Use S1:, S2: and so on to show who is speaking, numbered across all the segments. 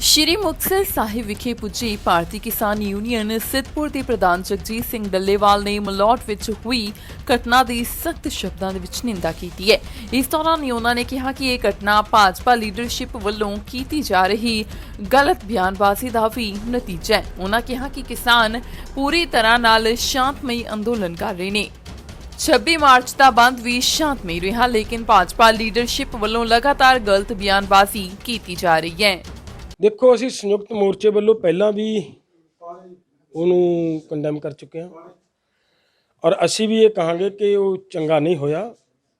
S1: ਸ਼੍ਰੀ ਮੁਕਤਸਰ ਸਾਹਿਬ ਵਿਖੇ ਪੁੱਜੀ ਭਾਰਤੀ ਕਿਸਾਨ ਯੂਨੀਅਨ ਸਿੱਧਪੁਰ ਦੇ ਪ੍ਰਧਾਨ ਜਗਜੀਤ ਸਿੰਘ ਡੱਲੇਵਾਲ ਨੇ ਮਲੌਟ ਵਿੱਚ ਹੋਈ ਘਟਨਾ ਦੀ ਸਖਤ ਸ਼ਬਦਾਂ ਦੇ ਵਿੱਚ ਨਿੰਦਾ ਕੀਤੀ ਹੈ। ਇਸ ਦੌਰਾਨ ਉਹਨਾਂ ਨੇ ਕਿਹਾ ਕਿ ਇਹ ਘਟਨਾ ਭਾਜਪਾ ਲੀਡਰਸ਼ਿਪ ਵੱਲੋਂ ਕੀਤੀ ਜਾ ਰਹੀ ਗਲਤ ਬਿਆਨਬਾਜ਼ੀ ਦਾ ਵੀ ਨਤੀਜਾ ਹੈ। ਉਹਨਾਂ ਕਿਹਾ ਕਿ ਕਿਸਾਨ ਪੂਰੀ ਤਰ੍ਹਾਂ ਨਾਲ ਸ਼ਾਂਤਮਈ ਅੰਦੋਲਨ ਕਰ ਰਹੇ ਨੇ। 26 ਮਾਰਚ ਦਾ ਬੰਦ ਵੀ ਸ਼ਾਂਤਮਈ ਰਿਹਾ, ਲੇਕਿਨ ਭਾਜਪਾ ਲੀਡਰਸ਼ਿਪ ਵੱਲੋਂ ਲਗਾਤਾਰ ਗਲਤ ਬਿਆਨਬਾਜ਼ੀ ਕੀਤੀ ਜਾ ਰਹੀ ਹੈ।
S2: ਦੇਖੋ, ਅਸੀਂ ਸੰਯੁਕਤ ਮੋਰਚੇ ਵੱਲੋਂ ਪਹਿਲਾਂ ਵੀ ਉਹਨੂੰ ਕੰਡੈਮ ਕਰ ਚੁੱਕੇ ਹਾਂ। ਔਰ ਅਸੀਂ ਵੀ ਇਹ ਕਹਾਂਗੇ ਕਿ ਉਹ ਚੰਗਾ ਨਹੀਂ ਹੋਇਆ।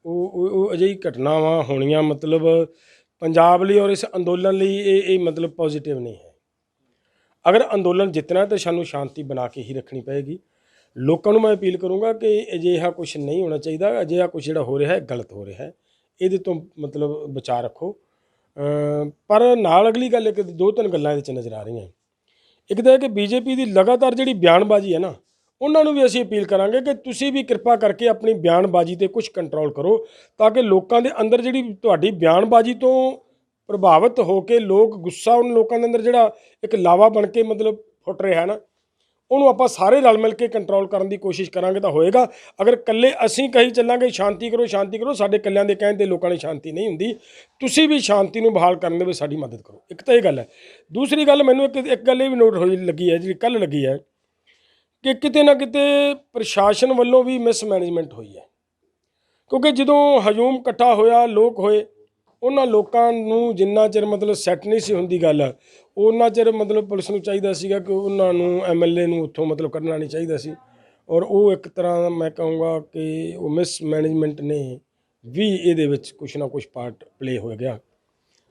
S2: ਉਹ, ਉਹ- ਅਜਿਹੀ ਘਟਨਾਵਾਂ ਹੋਣੀਆਂ, ਮਤਲਬ ਪੰਜਾਬ ਲਈ ਔਰ ਇਸ ਅੰਦੋਲਨ ਲਈ ਇਹ ਇਹ ਮਤਲਬ ਪੋਜ਼ਿਟਿਵ ਨਹੀਂ ਹੈ। ਅਗਰ ਅੰਦੋਲਨ ਜਿੱਤਣਾ ਤਾਂ ਸਾਨੂੰ ਸ਼ਾਂਤੀ ਬਣਾ ਕੇ ਹੀ ਰੱਖਣੀ ਪਏਗੀ। ਲੋਕਾਂ ਨੂੰ ਮੈਂ ਅਪੀਲ ਕਰੂੰਗਾ ਕਿ ਅਜਿਹਾ ਕੁਝ ਨਹੀਂ ਹੋਣਾ ਚਾਹੀਦਾ। ਅਜਿਹਾ ਕੁਝ ਜਿਹੜਾ ਹੋ ਰਿਹਾ ਹੈ, ਗਲਤ ਹੋ ਰਿਹਾ ਹੈ। ਇਹਦੇ ਤੋਂ ਮਤਲਬ ਬਚਾ ਰੱਖੋ। ਪਰ ਨਾਲ ਅਗਲੀ ਗੱਲ ਇੱਕ ਦੋ ਤਿੰਨ ਗੱਲਾਂ ਇਹਦੇ ਚ ਨਜ਼ਰ ਆ ਰਹੀਆਂ। ਇੱਕ ਤਾਂ ਇਹ ਕਿ ਬੀਜੇਪੀ ਦੀ ਲਗਾਤਾਰ ਜਿਹੜੀ ਬਿਆਨਬਾਜ਼ੀ ਹੈ ਨਾ, ਉਹਨਾਂ ਨੂੰ ਵੀ ਅਸੀਂ ਅਪੀਲ ਕਰਾਂਗੇ ਕਿ ਤੁਸੀਂ ਵੀ ਕਿਰਪਾ ਕਰਕੇ ਆਪਣੀ ਬਿਆਨਬਾਜ਼ੀ ਤੇ ਕੁਝ ਕੰਟਰੋਲ ਕਰੋ ਤਾਂ ਕਿ ਲੋਕਾਂ ਦੇ ਅੰਦਰ ਜਿਹੜੀ ਤੁਹਾਡੀ ਬਿਆਨਬਾਜ਼ੀ ਤੋਂ ਪ੍ਰਭਾਵਿਤ ਹੋ ਕੇ ਲੋਕ ਗੁੱਸਾ ਉਹਨਾਂ ਲੋਕਾਂ ਦੇ ਅੰਦਰ ਜਿਹੜਾ ਇੱਕ ਲਾਵਾ ਬਣ ਕੇ ਮਤਲਬ ਫੁੱਟ ਰਿਹਾ ਹੈ ਨਾ ਉਹਨੂੰ ਆਪਾਂ ਸਾਰੇ ਰਲ ਮਿਲ ਕੇ ਕੰਟਰੋਲ ਕਰਨ ਦੀ ਕੋਸ਼ਿਸ਼ ਕਰਾਂਗੇ ਤਾਂ ਹੋਏਗਾ। ਅਗਰ ਇਕੱਲੇ ਅਸੀਂ ਕਹੀ ਚੱਲਾਂਗੇ, ਸ਼ਾਂਤੀ ਕਰੋ ਸ਼ਾਂਤੀ ਕਰੋ, ਸਾਡੇ ਇਕੱਲਿਆਂ ਦੇ ਕਹਿਣ ਤੇ ਲੋਕਾਂ ਨੇ ਸ਼ਾਂਤੀ ਨਹੀਂ ਹੁੰਦੀ। ਤੁਸੀਂ ਵੀ ਸ਼ਾਂਤੀ ਨੂੰ ਬਹਾਲ ਕਰਨ ਦੇ ਵਿੱਚ ਸਾਡੀ ਮਦਦ ਕਰੋ। ਇੱਕ ਤਾਂ ਇਹ ਗੱਲ ਹੈ। ਦੂਸਰੀ ਗੱਲ ਮੈਨੂੰ ਇੱਕ ਇੱਕ ਗੱਲ ਇਹ ਵੀ ਨੋਟ ਹੋਈ ਲੱਗੀ ਹੈ, ਜਿਹੜੀ ਕੱਲ ਲੱਗੀ ਹੈ ਕਿ ਕਿਤੇ ਨਾ ਕਿਤੇ ਪ੍ਰਸ਼ਾਸਨ ਵੱਲੋਂ ਵੀ ਮਿਸਮੈਨੇਜਮੈਂਟ ਹੋਈ ਹੈ। ਕਿਉਂਕਿ ਜਦੋਂ ਹਜੂਮ ਇਕੱਠਾ ਹੋਇਆ, ਲੋਕ ਹੋਏ ਉਹਨਾਂ ਲੋਕਾਂ ਨੂੰ ਜਿੰਨਾ ਚਿਰ ਮਤਲਬ ਸੈੱਟ ਨਹੀਂ ਸੀ ਹੁੰਦੀ ਗੱਲ, ਉਹਨਾਂ ਚਿਰ ਮਤਲਬ ਪੁਲਿਸ ਨੂੰ ਚਾਹੀਦਾ ਸੀਗਾ ਕਿ ਉਹਨਾਂ ਨੂੰ ਐਮਐਲਏ ਨੂੰ ਉੱਥੋਂ ਮਤਲਬ ਕੱਢਣਾ ਨਹੀਂ ਚਾਹੀਦਾ ਸੀ। ਔਰ ਉਹ ਇੱਕ ਤਰ੍ਹਾਂ ਦਾ ਮੈਂ ਕਹੂੰਗਾ ਕਿ ਉਹ ਮਿਸ ਮੈਨੇਜਮੈਂਟ ਨੇ ਵੀ ਇਹਦੇ ਵਿੱਚ ਕੁਛ ਨਾ ਕੁਛ ਪਾਰਟ ਪਲੇ ਹੋ ਗਿਆ।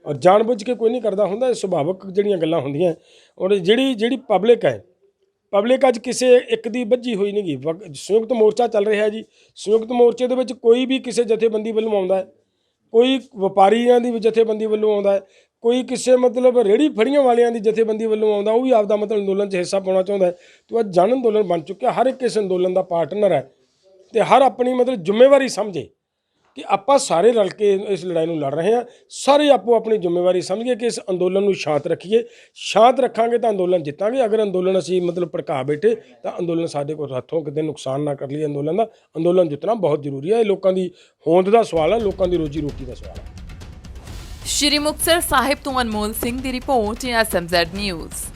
S2: ਔਰ ਜਾਣਬੁੱਝ ਕੇ ਕੋਈ ਨਹੀਂ ਕਰਦਾ ਹੁੰਦਾ, ਇਹ ਸੁਭਾਵਿਕ ਜਿਹੜੀਆਂ ਗੱਲਾਂ ਹੁੰਦੀਆਂ। ਔਰ ਜਿਹੜੀ ਜਿਹੜੀ ਪਬਲਿਕ ਹੈ ਪਬਲਿਕ ਅੱਜ ਕਿਸੇ ਇੱਕ ਦੀ ਵੱਜੀ ਹੋਈ ਨਹੀਂਗੀ ਸੰਯੁਕਤ ਮੋਰਚਾ ਚੱਲ ਰਿਹਾ ਜੀ। ਸੰਯੁਕਤ ਮੋਰਚੇ ਦੇ ਵਿੱਚ ਕੋਈ ਵੀ ਕਿਸੇ ਜਥੇਬੰਦੀ ਵੱਲੋਂ ਆਉਂਦਾ ਹੈ। ਕੋਈ ਵਪਾਰੀਆਂ ਦੀ ਜਥੇਬੰਦੀ ਵੱਲੋਂ ਆਉਂਦਾ ਹੈ, ਕੋਈ ਕਿਸੇ ਮਤਲਬ ਰੇੜੀ ਫੜੀਆਂ ਵਾਲਿਆਂ ਦੀ ਜਥੇਬੰਦੀ ਵੱਲੋਂ ਆਉਂਦਾ, ਉਹ ਵੀ ਆਪਦਾ ਮਤਲਬ ਅੰਦੋਲਨ 'ਚ ਹਿੱਸਾ ਪਾਉਣਾ ਚਾਹੁੰਦਾ ਹੈ। ਤੇ ਉਹ ਜਨ ਅੰਦੋਲਨ ਬਣ ਚੁੱਕਿਆ, ਹਰ ਇੱਕ ਇਸ ਅੰਦੋਲਨ ਦਾ ਪਾਰਟਨਰ ਹੈ। ਤੇ ਹਰ ਆਪਣੀ ਮਤਲਬ ਜ਼ਿੰਮੇਵਾਰੀ ਸਮਝੇ। ਕਿ ਆਪਾਂ ਸਾਰੇ ਰਲ ਕੇ ਇਸ ਲੜਾਈ ਨੂੰ ਲੜ ਰਹੇ ਹਾਂ। ਸਾਰੇ ਆਪੋ ਆਪਣੀ ਜ਼ਿੰਮੇਵਾਰੀ ਸਮਝੀਏ ਕਿ ਇਸ ਅੰਦੋਲਨ ਨੂੰ ਸ਼ਾਂਤ ਰੱਖੀਏ। ਸ਼ਾਂਤ ਰੱਖਾਂਗੇ ਤਾਂ ਅੰਦੋਲਨ ਜਿੱਤਾਂਗੇ। ਅਗਰ ਅੰਦੋਲਨ ਅਸੀਂ ਮਤਲਬ ਭੜਕਾ ਬੈਠੇ ਤਾਂ ਅੰਦੋਲਨ ਸਾਡੇ ਕੋਲ ਹੱਥੋਂ ਕਿਤੇ ਨੁਕਸਾਨ ਨਾ ਕਰ ਲਈਏ ਅੰਦੋਲਨ ਦਾ। ਅੰਦੋਲਨ ਜਿੱਤਣਾ ਬਹੁਤ ਜ਼ਰੂਰੀ ਹੈ। ਇਹ ਲੋਕਾਂ ਦੀ ਹੋਂਦ ਦਾ ਸਵਾਲ ਹੈ। ਲੋਕਾਂ ਦੀ ਰੋਜੀ ਰੋਟੀ ਦਾ ਸਵਾਲ ਹੈ।
S1: ਸ਼੍ਰੀ ਮੁਕਤਸਰ ਸਾਹਿਬ ਤੋਂ ਅਨਮੋਲ ਸਿੰਘ ਦੀ ਰਿਪੋਰਟ, ਐਸਐਮਜ਼ੈਡ ਨਿਊਜ਼।